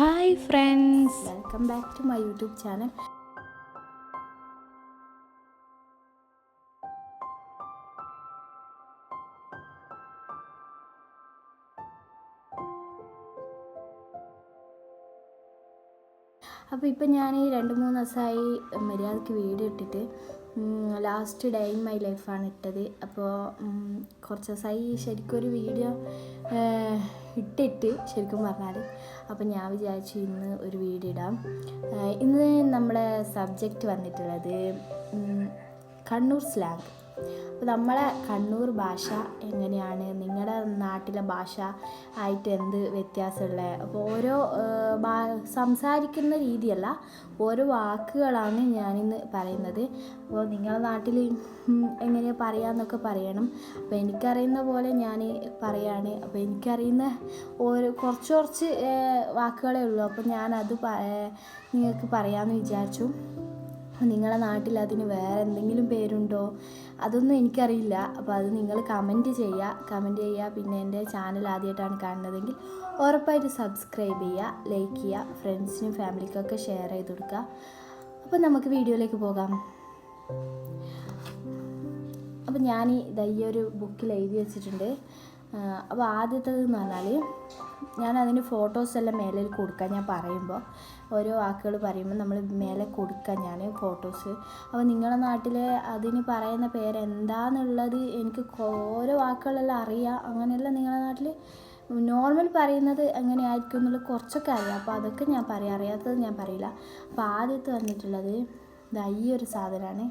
Hi friends, welcome back to my YouTube channel. അപ്പോൾ ഇപ്പം ഞാൻ രണ്ട് മൂന്ന് ദിവസമായി മര്യാദയ്ക്ക് വീഡിയോ ഇട്ടിട്ട് ലാസ്റ്റ് ഡേ ഇൻ മൈ ലൈഫാണ് ഇട്ടത് അപ്പോൾ കുറച്ച് ദിവസമായി ശരിക്കും ഒരു വീഡിയോ ഇട്ടിട്ട് ശരിക്കും പറഞ്ഞാൽ അപ്പോൾ ഞാൻ വിചാരിച്ചു ഇന്ന് ഒരു വീഡിയോ ഇടാം ഇന്ന് നമ്മുടെ സബ്ജക്റ്റ് വന്നിട്ടുള്ളത് കണ്ണൂർ സ്ലാങ് അപ്പോൾ നമ്മളെ കണ്ണൂർ ഭാഷ എങ്ങനെയാണ് നിങ്ങളുടെ നാട്ടിലെ ഭാഷ ആയിട്ട് എന്ത് വ്യത്യാസമുള്ളത് അപ്പോൾ ഓരോ സംസാരിക്കുന്ന രീതിയല്ല ഓരോ വാക്കുകളാണ് ഞാനിന്ന് പറയുന്നത് അപ്പോൾ നിങ്ങളുടെ നാട്ടിൽ എങ്ങനെയാണ് പറയാമെന്നൊക്കെ പറയണം അപ്പോൾ എനിക്കറിയുന്ന പോലെ ഞാൻ പറയുകയാണ് അപ്പോൾ എനിക്കറിയുന്ന ഓരോ കുറച്ച് കുറച്ച് വാക്കുകളേ ഉള്ളൂ അപ്പോൾ ഞാനത് നിങ്ങൾക്ക് പറയാമെന്ന് വിചാരിച്ചു നിങ്ങളുടെ നാട്ടിൽ അതിന് വേറെ എന്തെങ്കിലും പേരുണ്ടോ അതൊന്നും എനിക്കറിയില്ല അപ്പോൾ അത് നിങ്ങൾ കമൻറ്റ് ചെയ്യുക കമൻറ്റ് ചെയ്യുക പിന്നെ എൻ്റെ ചാനൽ ആദ്യമായിട്ടാണ് കാണുന്നതെങ്കിൽ ഉറപ്പായിട്ട് സബ്സ്ക്രൈബ് ചെയ്യുക ലൈക്ക് ചെയ്യുക ഫ്രണ്ട്സിനും ഫാമിലിക്കൊക്കെ ഷെയർ ചെയ്ത് കൊടുക്കുക അപ്പോൾ നമുക്ക് വീഡിയോയിലേക്ക് പോകാം അപ്പോൾ ഞാൻ ഈ ഒരു ബുക്കിൽ എഴുതി വെച്ചിട്ടുണ്ട് അപ്പോൾ ആദ്യത്തേതെന്ന് പറഞ്ഞാൽ ഞാൻ അതിന് ഫോട്ടോസ് എല്ലാം മേലിൽ കൊടുക്കാൻ ഞാൻ പറയുമ്പോൾ ഓരോ വാക്കുകൾ പറയുമ്പോൾ നമ്മൾ മേലെ കൊടുക്കാൻ ഞാൻ ഫോട്ടോസ് അപ്പോൾ നിങ്ങളുടെ നാട്ടിൽ അതിന് പറയുന്ന പേര് എനിക്ക് ഓരോ വാക്കുകളെല്ലാം അറിയാം അങ്ങനെയെല്ലാം നിങ്ങളുടെ നാട്ടിൽ നോർമൽ പറയുന്നത് എങ്ങനെയായിരിക്കും എന്നുള്ളത് കുറച്ചൊക്കെ അറിയാം അപ്പോൾ അതൊക്കെ ഞാൻ പറയാം അറിയാത്തത് ഞാൻ പറയില്ല അപ്പോൾ ആദ്യത്തെ വന്നിട്ടുള്ളത് ഇതായി ഈ ഒരു സാധനമാണ്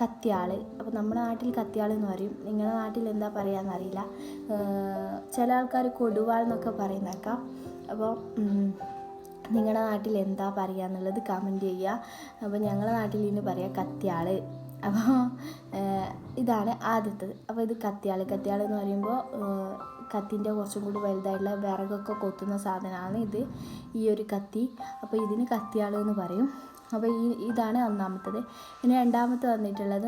കത്തിയാൾ അപ്പോൾ നമ്മുടെ നാട്ടിൽ കത്തിയാൾ എന്ന് പറയും നിങ്ങളുടെ നാട്ടിൽ എന്താ പറയുക അറിയില്ല ചില ആൾക്കാർ കൊടുവാൾ എന്നൊക്കെ പറയുന്നേക്കാം അപ്പോൾ നിങ്ങളുടെ നാട്ടിൽ എന്താ പറയുക എന്നുള്ളത് കമൻറ്റ് ചെയ്യുക അപ്പോൾ ഞങ്ങളുടെ നാട്ടിൽ ഇന്ന് പറയുക കത്തിയാൾ അപ്പോൾ ഇതാണ് ആദ്യത്തത് അപ്പോൾ ഇത് കത്തിയാൾ കത്തിയാൾ എന്ന് പറയുമ്പോൾ കത്തിൻ്റെ കുറച്ചും കൂടി വലുതായിട്ടുള്ള വിറകൊക്കെ കൊത്തുന്ന സാധനമാണ് ഇത് ഈ ഒരു കത്തി അപ്പോൾ ഇതിന് കത്തിയാൾ എന്ന് പറയും അപ്പോൾ ഈ ഇതാണ് ഒന്നാമത്തത് പിന്നെ രണ്ടാമത്തെ വന്നിട്ടുള്ളത്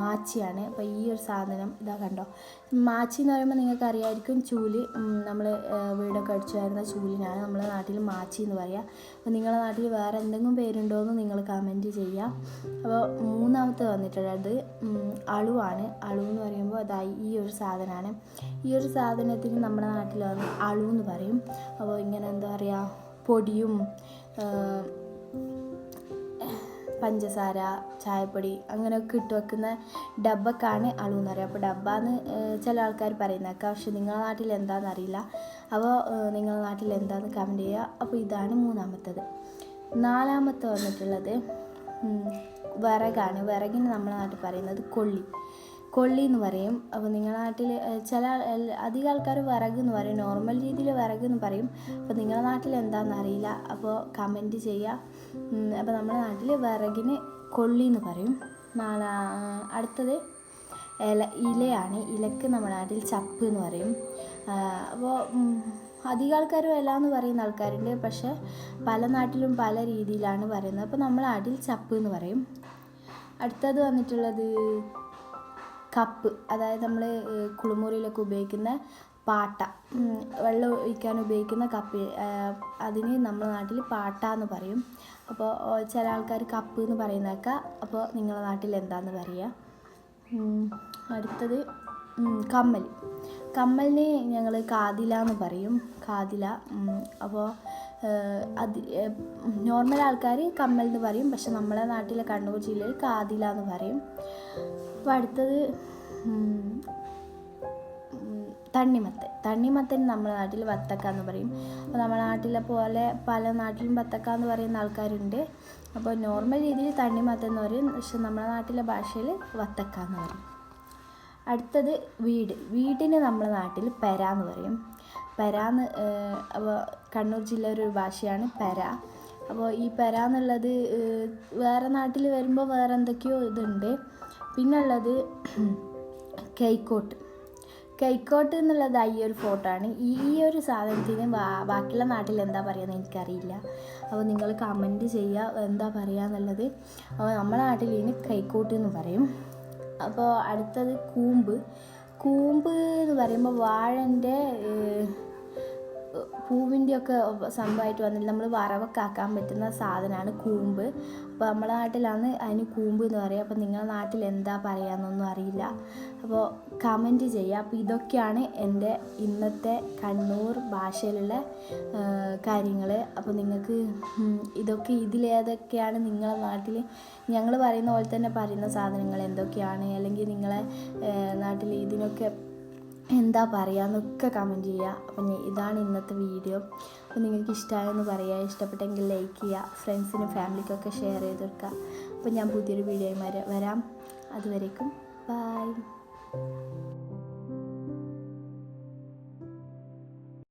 മാച്ചിയാണ് അപ്പോൾ ഈ ഒരു സാധനം ഇതാ കണ്ടോ മാച്ചി എന്ന് പറയുമ്പോൾ നിങ്ങൾക്ക് അറിയായിരിക്കും ചൂലി നമ്മൾ വീടൊക്കെ അടിച്ചു വരുന്ന ചൂലിനാണ് നമ്മുടെ നാട്ടിൽ മാച്ചി എന്ന് പറയുക അപ്പോൾ നിങ്ങളുടെ നാട്ടിൽ വേറെ എന്തെങ്കിലും പേരുണ്ടോ എന്ന് നിങ്ങൾ കമൻറ്റ് ചെയ്യുക അപ്പോൾ മൂന്നാമത്തെ വന്നിട്ടുള്ളത് അളുവാണ് അളു എന്ന് പറയുമ്പോൾ അതായി ഈ ഒരു സാധനമാണ് ഈ ഒരു സാധനത്തിന് നമ്മുടെ നാട്ടിൽ വന്ന് അളു എന്ന് പറയും അപ്പോൾ ഇങ്ങനെ എന്താ പറയുക പൊടിയും പഞ്ചസാര ചായപ്പൊടി അങ്ങനെയൊക്കെ ഇട്ട് വെക്കുന്ന ഡബ്ബക്കാണ് അളവെന്ന് പറയുക അപ്പോൾ എന്ന് ചില ആൾക്കാർ പറയുന്നേക്കാം പക്ഷെ നിങ്ങളുടെ നാട്ടിൽ എന്താണെന്ന് അറിയില്ല അപ്പോൾ നിങ്ങളുടെ നാട്ടിൽ എന്താണെന്ന് കമൻറ്റ് ചെയ്യുക അപ്പോൾ ഇതാണ് മൂന്നാമത്തത് നാലാമത്തെ വന്നിട്ടുള്ളത് വിറകാണ് വിറകിന് നമ്മുടെ നാട്ടിൽ പറയുന്നത് കൊള്ളി കൊള്ളി എന്ന് പറയും അപ്പോൾ നിങ്ങളുടെ നാട്ടിൽ ചില അധികം ആൾക്കാർ വിറക് എന്ന് പറയും നോർമൽ രീതിയിൽ വിറക് എന്ന് പറയും അപ്പോൾ നിങ്ങളുടെ നാട്ടിൽ എന്താണെന്ന് അറിയില്ല അപ്പോൾ കമൻറ്റ് ചെയ്യുക അപ്പോൾ നമ്മുടെ നാട്ടിൽ വിറകിന് കൊള്ളി എന്ന് പറയും അടുത്തത് ഇല ഇലയാണ് ഇലക്ക് നമ്മുടെ നാട്ടിൽ ചപ്പ് എന്ന് പറയും അപ്പോൾ അധിക ആൾക്കാരും ഇല എന്ന് പറയുന്ന ആൾക്കാരുണ്ട് പക്ഷേ പല നാട്ടിലും പല രീതിയിലാണ് പറയുന്നത് അപ്പോൾ നമ്മളെ നാട്ടിൽ ചപ്പ് എന്ന് പറയും അടുത്തത് വന്നിട്ടുള്ളത് കപ്പ് അതായത് നമ്മൾ കുളിമുറിയിലൊക്കെ ഉപയോഗിക്കുന്ന പാട്ട വെള്ളം ഒഴിക്കാൻ ഉപയോഗിക്കുന്ന കപ്പ് അതിന് നമ്മുടെ നാട്ടിൽ പാട്ട എന്ന് പറയും അപ്പോൾ ചില ആൾക്കാർ കപ്പ് എന്ന് പറയുന്നതൊക്കെ അപ്പോൾ നിങ്ങളുടെ നാട്ടിൽ എന്താന്ന് പറയുക അടുത്തത് കമ്മൽ കമ്മലിന് ഞങ്ങൾ കാതില എന്ന് പറയും കാതില അപ്പോൾ അത് നോർമൽ ആൾക്കാർ കമ്മൽ എന്ന് പറയും പക്ഷെ നമ്മുടെ നാട്ടിലെ കണ്ണൂർ ജില്ലയിൽ കാതില എന്ന് പറയും ഇപ്പം അടുത്തത് തണ്ണിമത്തൻ തണ്ണിമത്തൻ നമ്മുടെ നാട്ടിൽ വത്തക്ക എന്ന് പറയും അപ്പോൾ നമ്മുടെ നാട്ടിലെ പോലെ പല നാട്ടിലും വത്തക്ക എന്ന് പറയുന്ന ആൾക്കാരുണ്ട് അപ്പോൾ നോർമൽ രീതിയിൽ തണ്ണിമത്തൻ എന്ന് പറയും പക്ഷെ നമ്മുടെ നാട്ടിലെ ഭാഷയിൽ വത്തക്ക എന്ന് പറയും അടുത്തത് വീട് വീടിന് നമ്മുടെ നാട്ടിൽ പെര എന്ന് പറയും പെര എന്ന് അപ്പോൾ കണ്ണൂർ ജില്ലയിലെ ഒരു ഭാഷയാണ് പെര അപ്പോൾ ഈ പെര എന്നുള്ളത് വേറെ നാട്ടിൽ വരുമ്പോൾ വേറെ എന്തൊക്കെയോ ഇതുണ്ട് പിന്നുള്ളത് കൈക്കോട്ട് കൈക്കോട്ട് എന്നുള്ളത് ഈ ഒരു ഫോട്ടോ ആണ് ഈ ഒരു സാധനത്തിന് ബാക്കിയുള്ള നാട്ടിൽ എന്താ പറയുക എനിക്കറിയില്ല അപ്പോൾ നിങ്ങൾ കമൻറ്റ് ചെയ്യുക എന്താ പറയുക എന്നുള്ളത് അപ്പോൾ നമ്മുടെ നാട്ടിൽ ഇതിന് കൈക്കോട്ട് എന്ന് പറയും അപ്പോൾ അടുത്തത് കൂമ്പ് കൂമ്പ് എന്ന് പറയുമ്പോൾ വാഴൻ്റെ പൂവിൻ്റെയൊക്കെ സംഭവമായിട്ട് വന്നിട്ട് നമ്മൾ വറവൊക്കെ ആക്കാൻ പറ്റുന്ന സാധനമാണ് കൂമ്പ് അപ്പോൾ നമ്മളെ നാട്ടിലാണ് അതിന് കൂമ്പ് എന്ന് പറയുക അപ്പോൾ നിങ്ങളുടെ നാട്ടിൽ എന്താ പറയാമെന്നൊന്നും അറിയില്ല അപ്പോൾ കമൻറ്റ് ചെയ്യുക അപ്പോൾ ഇതൊക്കെയാണ് എൻ്റെ ഇന്നത്തെ കണ്ണൂർ ഭാഷയിലുള്ള കാര്യങ്ങൾ അപ്പോൾ നിങ്ങൾക്ക് ഇതൊക്കെ ഇതിലേതൊക്കെയാണ് നിങ്ങളുടെ നാട്ടിൽ ഞങ്ങൾ പറയുന്ന പോലെ തന്നെ പറയുന്ന സാധനങ്ങൾ എന്തൊക്കെയാണ് അല്ലെങ്കിൽ നിങ്ങളെ നാട്ടിൽ ഇതിനൊക്കെ എന്താ പറയുക എന്നൊക്കെ കമൻറ്റ് ചെയ്യുക അപ്പം ഇതാണ് ഇന്നത്തെ വീഡിയോ അപ്പോൾ നിങ്ങൾക്ക് ഇഷ്ടമായെന്ന് പറയുക ഇഷ്ടപ്പെട്ടെങ്കിൽ ലൈക്ക് ചെയ്യുക ഫ്രണ്ട്സിനും ഫാമിലിക്കൊക്കെ ഷെയർ ചെയ്ത് കൊടുക്കുക അപ്പോൾ ഞാൻ പുതിയൊരു വീഡിയോയുമായി വരാം അതുവരേക്കും ബൈ